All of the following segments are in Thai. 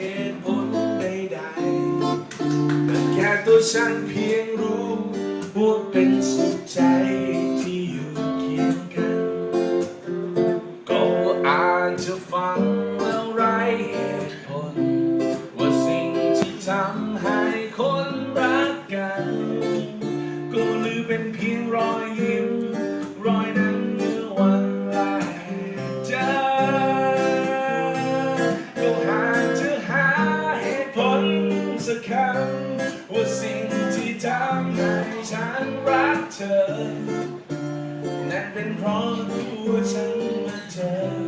เหตุผลใดๆแต่แค่ตัวฉันเพียงรู้ว่าเป็นสุขใจที่อยู่เคียงกัน ก็อาจจะฟัง สักคำว่าสิ่งที่ทำให้ฉันรักเธอ นั่นเป็นเพราะตัวฉันมาเจอ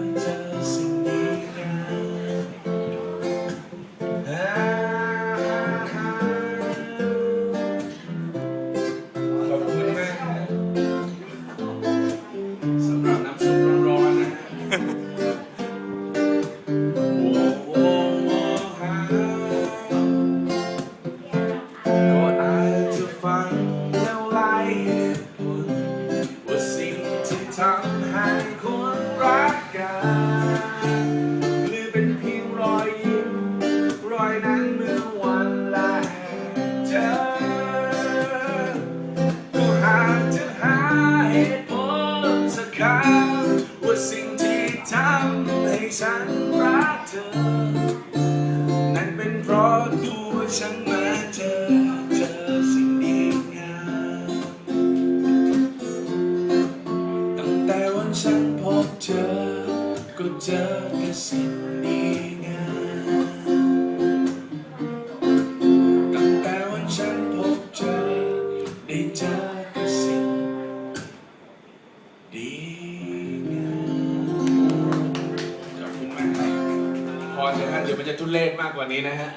ทำให้ฉันรักเธอ นั่นเป็นเพราะตัวฉันมาเจอเจอสิ่งดีงามตั้งแต่วันฉันพบเจอก็เจอแต่สิ่งดีงามตั้งแต่วันฉันพบเจอได้เจอแต่สิ่งดี อบคุณมากครับพอเถอะฮะเดี๋ยวมันจะทุเรศมากกว่านี้นะฮะ